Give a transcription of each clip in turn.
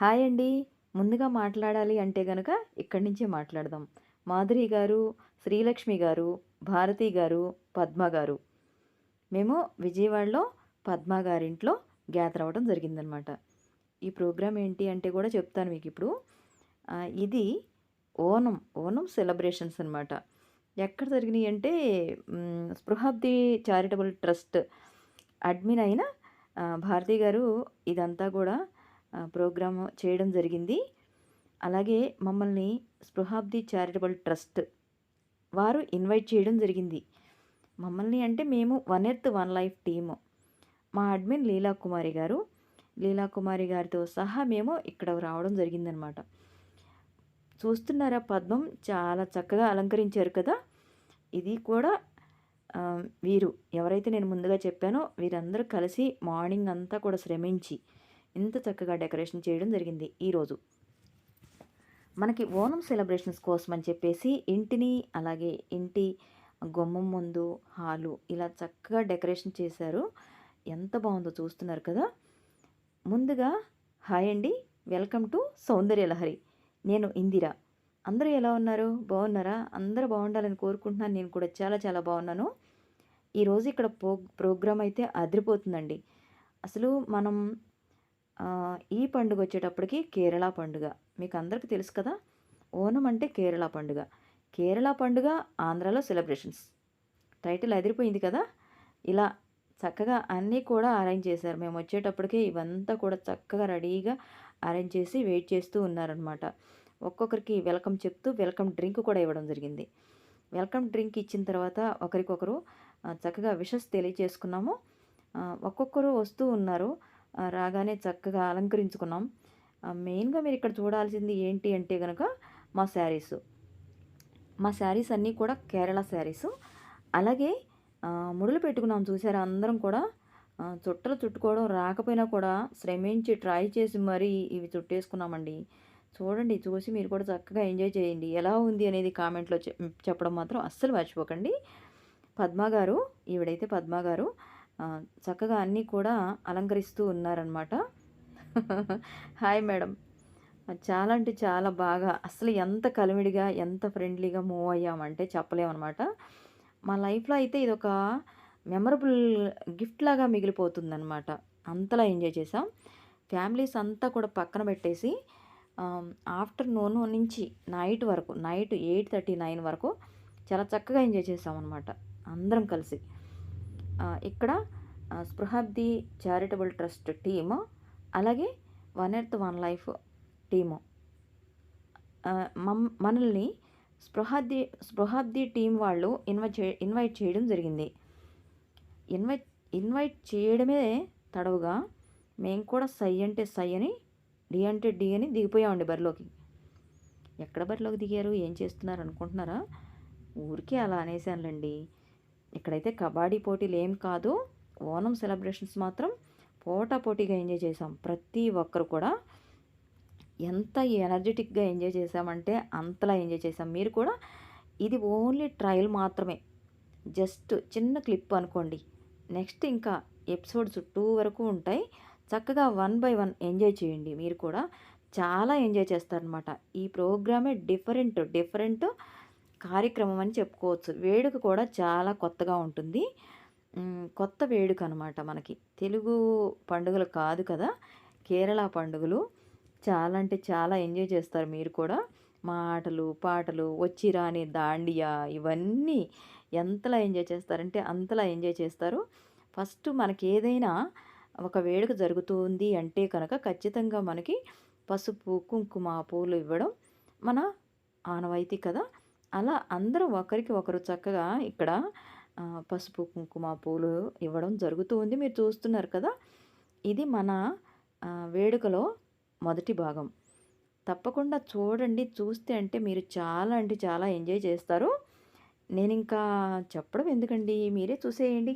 Hi అండి. ముందుగా మాట్లాడాలి అంటే గనక ఇక్కడి నుంచే మాట్లాడదాం. మాధురి గారు శ్రీలక్ష్మి గారు భారతి గారు పద్మ గారు. మేము విజయవాడలో పద్మ గారింట్లో గ్యాదర్ అవ్వడం జరిగిందనమాట. ఈ ప్రోగ్రామ్ ఏంటి అంటే కూడా చెప్తాను మీకు ఇప్పుడు. ఇది ఓనం ఓనం సెలబ్రేషన్స్ అనమాట. ఎక్కడ జరిగినాయి అంటే స్పృహాబ్ది చారిటబుల్ ట్రస్ట్ అడ్మిన్ అయిన భారతి గారు ఇదంతా కూడా ప్రోగ్రామ్ చేయడం జరిగింది. అలాగే మమ్మల్ని స్పృహాబ్ది చారిటబుల్ ట్రస్ట్ వారు ఇన్వైట్ చేయడం జరిగింది. మమ్మల్ని అంటే మేము one earth one life team. మా అడ్మిన్ లీలా కుమారి గారు. లీలా కుమారి గారితో సహా మేము ఇక్కడ రావడం జరిగిందనమాట. చూస్తున్నారా పద్మం? చాలా చక్కగా అలంకరించారు కదా? ఇది కూడా వీరు. ఎవరైతే నేను ముందుగా చెప్పానో వీరందరూ కలిసి మార్నింగ్ అంతా కూడా శ్రమించి ఇంత చక్కగా డెకరేషన్ చేయడం జరిగింది ఈరోజు మనకి ఓనం సెలబ్రేషన్స్ కోసం అని చెప్పేసి ఇంటిని అలాగే ఇంటి గుమ్మం ముందు హాలు ఇలా చక్కగా డెకరేషన్ చేశారు. ఎంత బాగుందో చూస్తున్నారు కదా. ముందుగా హాయ్ అండి వెల్కమ్ టు సౌందర్య లహరి నేను ఇందిర. అందరూ ఎలా ఉన్నారు? బాగున్నారా? అందరూ బాగుండాలని కోరుకుంటున్నాను. నేను కూడా చాలా చాలా బాగున్నాను. ఈరోజు ఇక్కడ ప్రో ప్రోగ్రామ్ అయితే అదిరిపోతుందండి. అసలు మనం ఈ పండుగ వచ్చేటప్పటికి కేరళ పండుగ. మీకు అందరికీ తెలుసు కదా ఓనం అంటే కేరళ పండుగ. కేరళ పండుగ ఆంధ్రాలో సెలబ్రేషన్స్. టైటిల్ అదిరిపోయింది కదా ఇలా చక్కగా అన్నీ కూడా అరేంజ్ చేశారు. మేము వచ్చేటప్పటికి ఇవంతా కూడా చక్కగా రెడీగా అరేంజ్ చేసి వెయిట్ చేస్తూ ఉన్నారనమాట ఒక్కొక్కరికి వెల్కమ్ చెప్తూ వెల్కమ్ డ్రింక్ కూడా ఇవ్వడం జరిగింది. వెల్కమ్ డ్రింక్ ఇచ్చిన తర్వాత ఒకరికొకరు చక్కగా విషస్ తెలియచేసుకున్నాము. ఒక్కొక్కరు వస్తూ ఉన్నారు. రాగానే చక్కగా అలంకరించుకున్నాం. మెయిన్గా మీరు ఇక్కడ చూడాల్సింది ఏంటి అంటే కనుక మా శారీస్. మా శారీస్ అన్నీ కూడా కేరళ శారీస్. అలాగే ముడులు పెట్టుకున్నాం చూసారా అందరం కూడా. చుట్టలు చుట్టుకోవడం రాకపోయినా కూడా శ్రమించి ట్రై చేసి మరీ ఇవి చుట్టేసుకున్నామండి. చూడండి చూసి మీరు కూడా చక్కగా ఎంజాయ్ చేయండి. ఎలా ఉంది అనేది కామెంట్లో చెప్పడం మాత్రం అస్సలు మర్చిపోకండి. పద్మా గారు ఈవిడైతే పద్మా గారు చక్కగా అన్నీ కూడా అలంకరిస్తూ ఉన్నారనమాట హాయ్ మేడం. చాలా అంటే చాలా బాగా అసలు ఎంత కలివిడిగా ఎంత ఫ్రెండ్లీగా మూవ్ అయ్యామంటే చెప్పలేమన్నమాట. మా లైఫ్లో అయితే ఇది ఒక మెమరబుల్ గిఫ్ట్ లాగా మిగిలిపోతుందన్నమాట. అంతలా ఎంజాయ్ చేసాం. ఫ్యామిలీస్ అంతా కూడా పక్కన పెట్టేసి ఆఫ్టర్నూన్ నుంచి నైట్ వరకు నైట్ ఎయిట్ థర్టీ నైన్ వరకు చాలా చక్కగా ఎంజాయ్ చేసామన్నమాట. అందరం కలిసి. ఇక్కడ స్పృహద్ది చారిటబుల్ ట్రస్ట్ టీము అలాగే one earth one life team. మమ్ మనల్ని స్పృహద్ది స్పృహాబ్ది టీం వాళ్ళు ఇన్వైట్ చే ఇన్వైట్ చేయడం జరిగింది. ఇన్వైట్ ఇన్వైట్ చేయడమే తడవుగా మేము కూడా సై అంటే సై అని డి అంటే డి అని దిగిపోయామండి బరిలోకి. ఎక్కడ బరిలోకి దిగారు? ఏం చేస్తున్నారు అనుకుంటున్నారా? ఊరికే అలా అనేసానులేండి. ఇక్కడైతే కబడ్డీ పోటీలు ఏం కాదు. ఓనం సెలబ్రేషన్స్ మాత్రం పోటా పోటీగా ఎంజాయ్ చేసాం ప్రతి ఒక్కరు కూడా ఎంత ఎనర్జెటిక్గా ఎంజాయ్ చేసామంటే అంతలా ఎంజాయ్ చేసాం మీరు కూడా ఇది ఓన్లీ ట్రయల్ మాత్రమే. జస్ట్ చిన్న క్లిప్ అనుకోండి. నెక్స్ట్ ఇంకా ఎపిసోడ్ చుట్టూ వరకు ఉంటాయి. చక్కగా వన్ బై వన్ ఎంజాయ్ చేయండి. మీరు కూడా చాలా ఎంజాయ్ చేస్తారనమాట ఈ ప్రోగ్రామే డిఫరెంట్ డిఫరెంట్ కార్యక్రమం అని చెప్పుకోవచ్చు. వేడుక కూడా చాలా కొత్తగా ఉంటుంది. కొత్త వేడుక అనమాట మనకి. తెలుగు పండుగలు కాదు కదా? కేరళ పండుగలు. చాలా అంటే చాలా ఎంజాయ్ చేస్తారు మీరు కూడా. మా ఆటలు పాటలు వచ్చి రాని దాండియా ఇవన్నీ ఎంతలా ఎంజాయ్ చేస్తారంటే అంతలా ఎంజాయ్ చేస్తారు. ఫస్ట్ మనకి ఏదైనా ఒక వేడుక జరుగుతుంది అంటే కనుక ఖచ్చితంగా మనకి పసుపు కుంకుమ పూలు ఇవ్వడం మన ఆనవాయితీ కదా? అలా అందరూ ఒకరికి ఒకరు చక్కగా ఇక్కడ పసుపు కుంకుమ పూలు ఇవ్వడం జరుగుతూ ఉంది. మీరు చూస్తున్నారు కదా ఇది మన వేడుకలో మొదటి భాగం. తప్పకుండా చూడండి చూస్తే అంటే మీరు చాలా అంటే చాలా ఎంజాయ్ చేస్తారు. నేను ఇంకా చెప్పడం ఎందుకండి? మీరే చూసేయండి.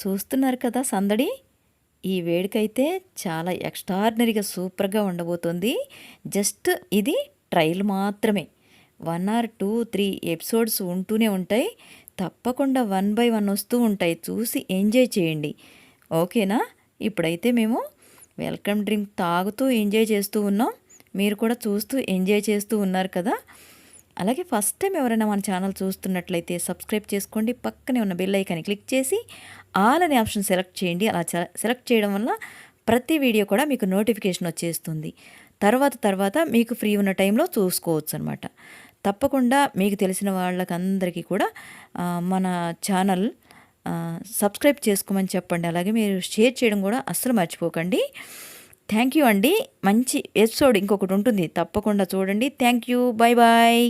చూస్తున్నారు కదా సందడి? ఈ వేడికైతే చాలా ఎక్స్ట్రాడినరీగా సూపర్గా ఉండబోతుంది. జస్ట్ ఇది ట్రయల్ మాత్రమే. One or two three episodes ఉంటూనే ఉంటాయి. తప్పకుండా వన్ బై వన్ వస్తూ ఉంటాయి. చూసి ఎంజాయ్ చేయండి. ఓకేనా? ఇప్పుడైతే మేము వెల్కమ్ డ్రింక్ తాగుతూ ఎంజాయ్ చేస్తూ ఉన్నాం. మీరు కూడా చూస్తూ ఎంజాయ్ చేస్తూ ఉన్నారు కదా? అలాగే ఫస్ట్ టైం ఎవరైనా మన ఛానల్ చూస్తున్నట్లయితే సబ్స్క్రైబ్ చేసుకోండి. పక్కనే ఉన్న బెల్ ఐకాన్ని క్లిక్ చేసి ఆల్ అనే ఆప్షన్ సెలెక్ట్ చేయండి. అలా సెలెక్ట్ చేయడం వల్ల ప్రతి వీడియో కూడా మీకు నోటిఫికేషన్ వచ్చేస్తుంది. తర్వాత తర్వాత మీకు ఫ్రీ ఉన్న టైంలో చూసుకోవచ్చు అనమాట తప్పకుండా మీకు తెలిసిన వాళ్ళకందరికీ కూడా మన ఛానల్ సబ్స్క్రైబ్ చేసుకోమని చెప్పండి. అలాగే మీరు షేర్ చేయడం కూడా అస్సలు మర్చిపోకండి. థ్యాంక్ యూ అండి. మంచి ఎపిసోడ్ ఇంకొకటి ఉంటుంది. తప్పకుండా చూడండి. Thank you bye bye